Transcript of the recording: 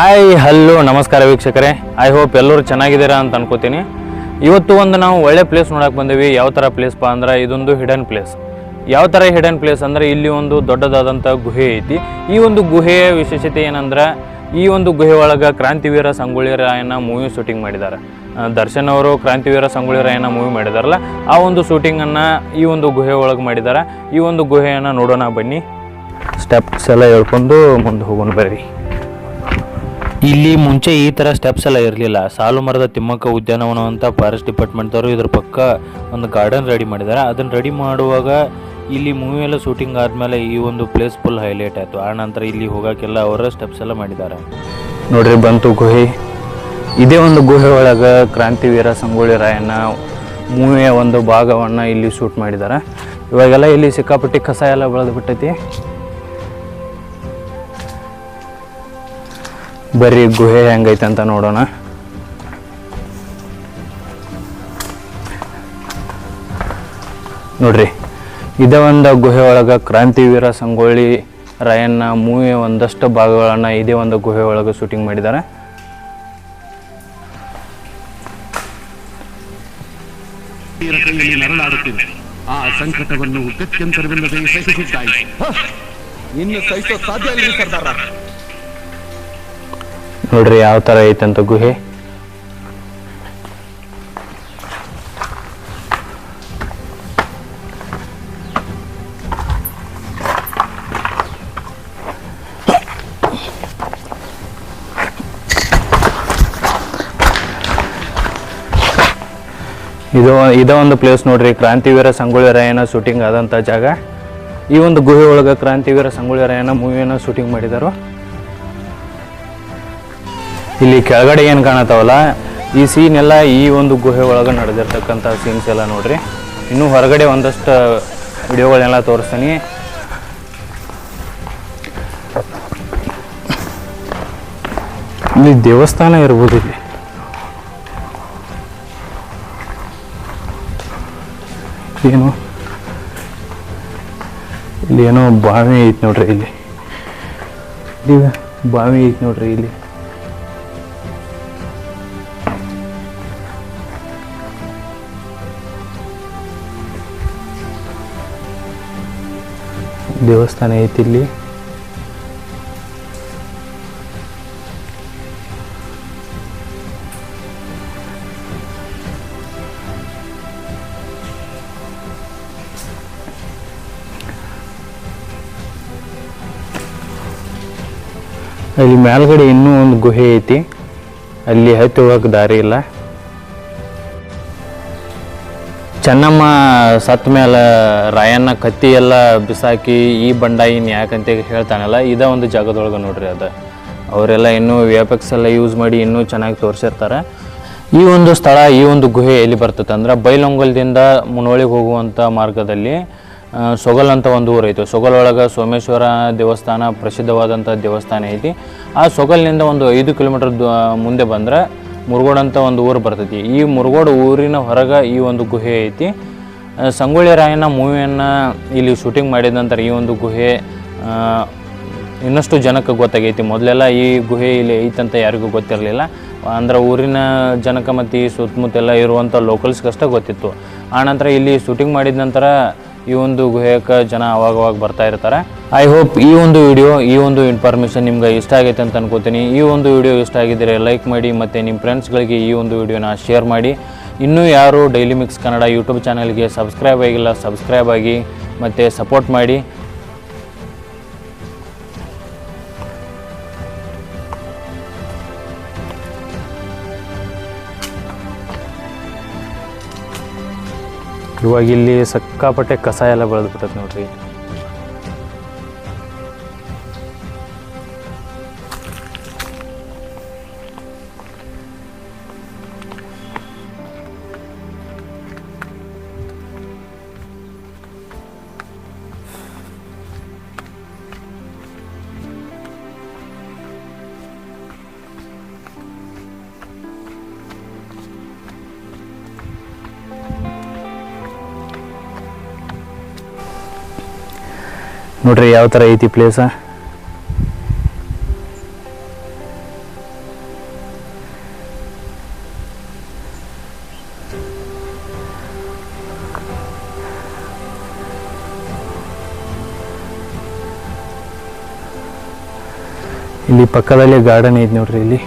Hi hello ನಮಸ್ಕಾರ ವೀಕ್ಷಕರೇ. I hope ಎಲ್ಲರೂ ಚೆನ್ನಾಗಿದ್ದೀರಾ ಅಂತ ಅನ್ಕೋತೀನಿ. ಇವತ್ತು ಒಂದು ನಾವು ಒಳ್ಳೆ ಪ್ಲೇಸ್ ನೋಡಕ್ಕೆ ಬಂದೀವಿ. ಯಾವ ಥರ ಪ್ಲೇಸ್ಪ ಅಂದ್ರೆ ಇದೊಂದು ಹಿಡನ್ ಪ್ಲೇಸ್ ಯಾವ ಥರ ಹಿಡನ್ ಪ್ಲೇಸ್ ಅಂದರೆ ಇಲ್ಲಿ ಒಂದು ದೊಡ್ಡದಾದಂಥ ಗುಹೆ ಐತಿ. ಈ ಒಂದು ಗುಹೆಯ ವಿಶೇಷತೆ ಏನಂದ್ರೆ ಈ ಒಂದು ಗುಹೆ ಒಳಗೆ ಕ್ರಾಂತಿವೀರ ಸಂಗೊಳ್ಳಿ ರಾಯನ ಮೂವಿ ಶೂಟಿಂಗ್ ಮಾಡಿದ್ದಾರೆ ದರ್ಶನ್ ಅವರು ಕ್ರಾಂತಿವೀರ ಸಂಗೊಳ್ಳಿ ರಾಯನ ಮೂವಿ ಮಾಡಿದಾರಲ್ಲ, ಆ ಒಂದು ಶೂಟಿಂಗನ್ನು ಈ ಒಂದು ಗುಹೆ ಒಳಗೆ ಮಾಡಿದ್ದಾರೆ. ಈ ಒಂದು ಗುಹೆಯನ್ನು ನೋಡೋಣ ಬನ್ನಿ. ಸ್ಟೆಪ್ಸ್ ಎಲ್ಲ ಹೇಳ್ಕೊಂಡು ಮುಂದೆ ಹೋಗೋಣ ಬರ್ರಿ. ಇಲ್ಲಿ ಮುಂಚೆ ಈ ಥರ ಸ್ಟೆಪ್ಸ್ ಎಲ್ಲ ಇರಲಿಲ್ಲ. ಸಾಲು ಮರದ ತಿಮ್ಮಕ್ಕ ಉದ್ಯಾನವನ ಅಂತ ಫಾರೆಸ್ಟ್ ಡಿಪಾರ್ಟ್ಮೆಂಟ್ದವರು ಇದ್ರ ಪಕ್ಕ ಒಂದು ಗಾರ್ಡನ್ ರೆಡಿ ಮಾಡಿದ್ದಾರೆ. ಅದನ್ನು ರೆಡಿ ಮಾಡುವಾಗ ಇಲ್ಲಿ ಮೂವಿ ಎಲ್ಲ ಶೂಟಿಂಗ್ ಆದಮೇಲೆ ಈ ಒಂದು ಪ್ಲೇಸ್ ಫುಲ್ ಹೈಲೈಟ್ ಆಯಿತು. ಆ ನಂತರ ಇಲ್ಲಿ ಹೋಗೋಕ್ಕೆಲ್ಲ ಅವರ ಸ್ಟೆಪ್ಸ್ ಎಲ್ಲ ಮಾಡಿದ್ದಾರೆ. ನೋಡ್ರಿ, ಬಂತು ಗುಹೆ. ಇದೇ ಒಂದು ಗುಹೆ ಒಳಗೆ ಕ್ರಾಂತಿವೀರ ಸಂಗೊಳ್ಳಿ ರಾಯಣ್ಣ ಮೂವಿಯ ಒಂದು ಭಾಗವನ್ನು ಇಲ್ಲಿ ಶೂಟ್ ಮಾಡಿದ್ದಾರೆ. ಇವಾಗೆಲ್ಲ ಇಲ್ಲಿ ಸಿಕ್ಕಾಪಟ್ಟಿ ಕಸ ಎಲ್ಲ ಬೆಳೆದು ಬಿಟ್ಟೈತಿ. ಬರ್ರಿ ಗುಹೆ ಹೆಂಗೈತೆ ಅಂತ ನೋಡೋಣ. ನೋಡ್ರಿ ಇದೇ ಒಂದು ಗುಹೆ ಒಳಗೆ ಕ್ರಾಂತಿವೀರ ಸಂಗೊಳ್ಳಿ ರಾಯಣ್ಣ ಮೂವಿಯ ಒಂದಷ್ಟು ಭಾಗಗಳನ್ನು ಇದೇ ಒಂದು ಗುಹೆ ಒಳಗೆ ಶೂಟಿಂಗ್ ಮಾಡಿದ್ದಾರೆ ಆ ಸಂಕಟವನ್ನು ಇನ್ನು ಸಹಿಸೋ ಸಾಧ್ಯ ಇಲ್ಲ ಸರ್ದಾರ. ನೋಡ್ರಿ ಯಾವ ಥರ ಐತಂತ ಗುಹೆ. ಇದು ಇದೇ ಒಂದು ಪ್ಲೇಸ್ ನೋಡ್ರಿ, ಕ್ರಾಂತಿವೀರ ಸಂಗೊಳ್ಳಿ ಶೂಟಿಂಗ್ ಆದಂಥ ಜಾಗ. ಈ ಒಂದು ಗುಹೆ ಒಳಗೆ ಕ್ರಾಂತಿವೀರ ಸಂಗೊಳ್ಳಿ ಮೂವಿಯನ್ನು ಶೂಟಿಂಗ್ ಮಾಡಿದಾರೋ. ಇಲ್ಲಿ ಕೆಳಗಡೆ ಏನು ಕಾಣತಾವಲ್ಲ ಈ ಸೀನ್ ಎಲ್ಲ ಈ ಒಂದು ಗುಹೆ ಒಳಗೆ ನಡೆದಿರ್ತಕ್ಕಂಥ ಸೀನ್ಸ್ ಎಲ್ಲ ನೋಡ್ರಿ. ಇನ್ನೂ ಹೊರಗಡೆ ಒಂದಷ್ಟು ವಿಡಿಯೋಗಳನ್ನೆಲ್ಲ ತೋರಿಸ್ತೀನಿ. ಇಲ್ಲಿ ದೇವಸ್ಥಾನ ಇರ್ಬೋದು ಇಲ್ಲಿ. ಏನು? ಇಲ್ಲಿ ಏನೋ ಬಾವಿ ಐತಿ ನೋಡ್ರಿ ಇಲ್ಲಿ. ಇಲ್ಲಿ ಬಾವಿ ಐತಿ ನೋಡ್ರಿ ಇಲ್ಲಿ. ದೇವಸ್ಥಾನ ಐತಿ ಇಲ್ಲಿ. ಅಲ್ಲಿ ಮೇಲ್ಗಡೆ ಇನ್ನೂ ಒಂದು ಗುಹೆ ಐತಿ. ಅಲ್ಲಿ ಹತ್ತಿ ಹೋಗಕ್ಕೆ ದಾರಿ ಇಲ್ಲ. ಚೆನ್ನಮ್ಮ ಸತ್ತ ಮೇಲೆ ರಾಯಣ್ಣ ಕತ್ತಿ ಎಲ್ಲ ಬಿಸಾಕಿ ಈ ಬಂಡ ಇನ್ ಯಾಕಂತ ಹೇಳ್ತಾನಲ್ಲ, ಇದ ಒಂದು ಜಾಗದೊಳಗೆ ನೋಡ್ರಿ ಅದು. ಅವರೆಲ್ಲ ಇನ್ನೂ ವ್ಯಾಪಕ್ಸ್ ಎಲ್ಲ ಯೂಸ್ ಮಾಡಿ ಇನ್ನೂ ಚೆನ್ನಾಗಿ ತೋರಿಸಿರ್ತಾರೆ. ಈ ಒಂದು ಸ್ಥಳ, ಈ ಒಂದು ಗುಹೆ ಎಲ್ಲಿ ಬರ್ತದೆ ಅಂದ್ರೆ ಬೈಲೊಂಗಲ್ದಿಂದ ಮುನೋಳಿಗೆ ಹೋಗುವಂಥ ಮಾರ್ಗದಲ್ಲಿ ಸೊಗಲ್ ಅಂತ ಒಂದು ಊರೈತೆ. ಸೊಗಲ್ ಒಳಗೆ ಸೋಮೇಶ್ವರ ದೇವಸ್ಥಾನ ಪ್ರಸಿದ್ಧವಾದಂಥ ದೇವಸ್ಥಾನ ಐತಿ. ಆ ಸೊಗಲ್ನಿಂದ ಒಂದು ಐದು ಕಿಲೋಮೀಟರ್ ಮುಂದೆ ಬಂದ್ರೆ ಮುರುಗೋಡ್ ಅಂತ ಒಂದು ಊರು ಬರ್ತೈತಿ. ಈ ಮುರುಗೋಡ್ ಊರಿನ ಹೊರಗೆ ಈ ಒಂದು ಗುಹೆ ಐತಿ. ಸಂಗೊಳ್ಳಿ ರಾಯನ ಮೂವಿಯನ್ನು ಇಲ್ಲಿ ಶೂಟಿಂಗ್ ಮಾಡಿದ ನಂತರ ಈ ಒಂದು ಗುಹೆ ಇನ್ನಷ್ಟು ಜನಕ್ಕೆ ಗೊತ್ತಾಗೈತಿ. ಮೊದಲೆಲ್ಲ ಈ ಗುಹೆ ಇಲ್ಲಿ ಐತಂತ ಯಾರಿಗೂ ಗೊತ್ತಿರಲಿಲ್ಲ. ಅಂದ್ರೆ ಊರಿನ ಜನಕ ಮತ್ತು ಈ ಸುತ್ತಮುತ್ತೆಲ್ಲ ಇರುವಂಥ ಲೋಕಲ್ಸ್ಗಷ್ಟೇ ಗೊತ್ತಿತ್ತು. ಆನಂತರ ಇಲ್ಲಿ ಶೂಟಿಂಗ್ ಮಾಡಿದ ನಂತರ ಈ ಒಂದು ಗುಹೆಗೆ ಜನ ಅವಾಗವಾಗ ಬರ್ತಾ ಇರ್ತಾರೆ. ಐ ಹೋಪ್ ಈ ಒಂದು ವಿಡಿಯೋ ಈ ಒಂದು ಇನ್ಫಾರ್ಮೇಷನ್ ನಿಮ್ಗೆ ಇಷ್ಟ ಆಗೈತೆ ಅಂತ ಅನ್ಕೋತೀನಿ. ಈ ಒಂದು ವಿಡಿಯೋ ಇಷ್ಟ ಆಗಿದ್ದರೆ ಲೈಕ್ ಮಾಡಿ ಮತ್ತು ನಿಮ್ಮ ಫ್ರೆಂಡ್ಸ್ಗಳಿಗೆ ಈ ಒಂದು ವಿಡಿಯೋನ ಶೇರ್ ಮಾಡಿ. ಇನ್ನೂ ಯಾರು ಡೈಲಿ ಮಿಕ್ಸ್ ಕನ್ನಡ ಯೂಟ್ಯೂಬ್ ಚಾನಲ್ಗೆ ಸಬ್ಸ್ಕ್ರೈಬ್ ಆಗಿಲ್ಲ ಸಬ್ಸ್ಕ್ರೈಬ್ ಆಗಿ ಮತ್ತು ಸಪೋರ್ಟ್ ಮಾಡಿ. ಇವಾಗ ಇಲ್ಲಿ ಸಕ್ಕಾಪಟ್ಟೆ ಕಸ ಎಲ್ಲ ಬೆಳೆದ್ಬಿಟ್ಟೈತೆ ನೋಡ್ರಿ. ನೋಡ್ರಿ ಯಾವ ತರ ಐತಿ ಪ್ಲೇಸ ಇಲ್ಲಿ ಪಕ್ಕದಲ್ಲಿ ಗಾರ್ಡನ್ ಐತಿ ನೋಡ್ರಿ ಇಲ್ಲಿ.